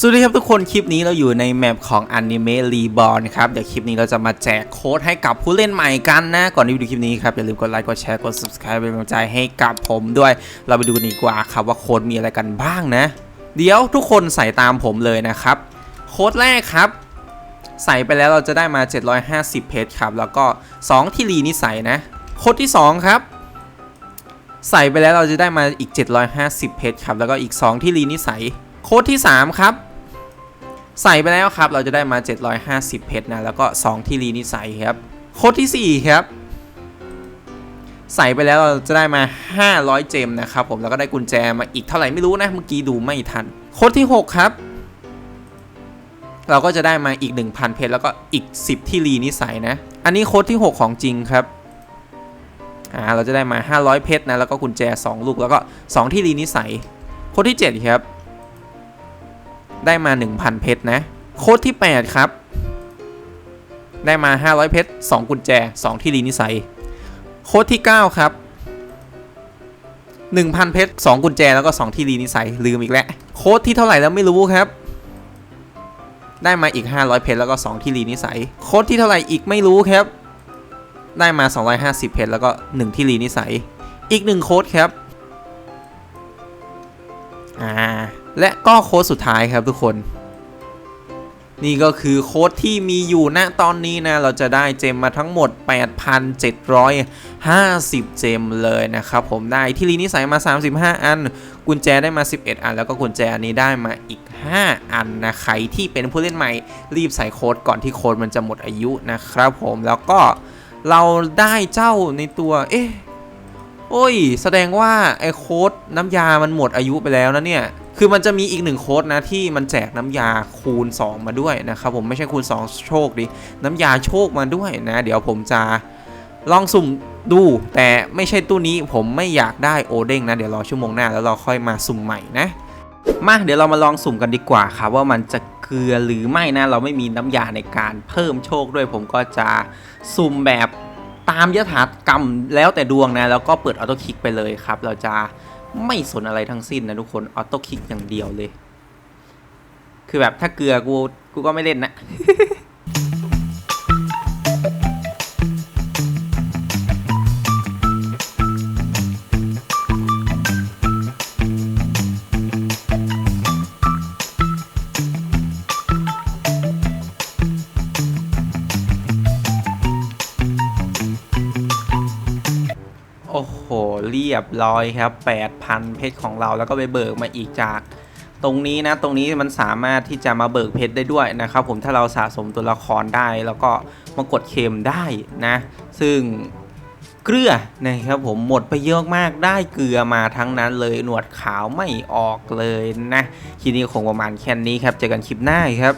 สวัสดีครับทุกคนคลิปนี้เราอยู่ในแมปของ Anime Reborn ครับเดี๋ยวคลิปนี้เราจะมาแจกโค้ดให้กับผู้เล่นใหม่กันนะ ก่อนที่ไปดูคลิปนี้ครับ อย่าลืมกดไลค์กดแชร์กด subscribe เป็นกำลังใจให้กับผมด้วย เราไปดูกันดีกว่าครับว่าโค้ดมีอะไรกันบ้างนะ เดี๋ยวทุกคนใส่ตามผมเลยนะครับ โค้ดแรกครับ ใส่ไปแล้วเราจะได้มา 750 เพชรครับ แล้วก็ 2 ที่รีนิสัยนะ โค้ดที่ 2 ครับใส่ไปแล้วเราจะได้มาอีก 750 เพชรครับแล้วก็อีก 2 ที่รีนิสัย โค้ดที่ 3 ครับ ใส่ไปแล้วครับ เราจะได้มา 750 เพชรนะ แล้วก็ 2 ที่รีนิสัยครับ โค้ดที่ 4 ครับ ใส่ไปแล้วเราจะได้มา 500 เจมนะครับผม แล้วก็ได้กุญแจมาอีกเท่าไหร่ไม่รู้นะ เมื่อกี้ดูไม่ทัน โค้ดที่ 6 ครับ เราก็จะได้มาอีก 1,000 เพชร แล้วก็อีก 10 ที่รีนิสัยนะ อันนี้โค้ดที่ 6 ของจริงครับอ่าเราจะได้มา 500 เพชรนะ แล้วก็กุญแจ 2 ลูก แล้วก็ 2 ที่รีนิสัย โค้ดที่ 7 ครับ ได้มา 1,000 เพชรนะ โค้ดที่ 8 ครับ ได้มา 500 เพชร2กุญแจ 2 ที่รีนิสัย โค้ดที่ 9 ครับ 1,000 เพชร2กุญแจแล้วก็ 2 ที่รีนิสัย ลืมอีกแล้วโค้ดที่เท่าไหร่แล้วไม่รู้ครับ ได้มาอีก 500 เพชรแล้วก็ 2 ที่รีนิสัย โค้ดที่เท่าไหร่อีกไม่รู้ครับ ได้มา 250 เพชรแล้วก็ 1 ที่รีนิสัย อีก 1 โค้ดครับอ่า และก็โค้ดสุดท้ายครับทุกคน นี่ก็คือโค้ดที่มีอยู่ณตอนนี้นะ เราจะได้เจมมาทั้งหมด 8,750 เจมเลยนะครับผมได้ที่ลีนิสัยมา 35 อัน กุญแจได้มา 11 อัน แล้วก็กุญแจอันนี้ได้มาอีก 5 อันนะใครที่เป็นผู้เล่นใหม่รีบใส่โค้ดก่อนที่โค้ดมันจะหมดอายุนะครับผมแล้วก็เราได้เจ้าในตัว เอ๊ะ โอ้ย แสดงว่าไอ้โค้ดน้ำยามันหมดอายุไปแล้วนะเนี่ย คือมันจะมีอีกหนึ่งโค้ดนะที่มันแจกน้ำยาคูณ 2 มาด้วยนะครับผมไม่ใช่คูณ 2 โชคดิน้ำยาโชคมาด้วยนะ เดี๋ยวผมจะลองสุ่มดูแต่ไม่ใช่ตู้นี้ผมไม่อยากได้โอเด้งนะเดี๋ยวรอชั่วโมงหน้าแล้วเราค่อยมาสุ่มใหม่นะมาเดี๋ยวเรามาลองสุ่มกันดีกว่าครับว่ามันจะเกลือหรือไม่นะ เราไม่มีน้ำยาในการเพิ่มโชคด้วย ผมก็จะสุ่มแบบตามยถากรรมแล้วแต่ดวงนะ แล้วก็เปิดออโต้คลิกไปเลยครับ เราจะ ไม่สนอะไรทั้งสิ้นนะทุกคนออโต้คลิกอย่างเดียวเลย คือแบบถ้าเกลือกูกูก็ไม่เล่นนะ โหเรียบร้อยครับ 8,000 เพชรของเราแล้วก็ไปเบิกมาอีกจาก ตรงนี้นะตรงนี้มันสามารถที่จะมาเบิกเพชรได้ด้วยนะครับ ผมถ้าเราสะสมตัวละครได้แล้วก็มากดเคมได้นะ ซึ่งเกลือนะครับผมหมดไปเยอะมากได้เกลือมาทั้งนั้นเลยหนวดขาวไม่ออกเลยนะคลิปนี้คงประมาณแค่นี้ครับเจอกันคลิปหน้าครับ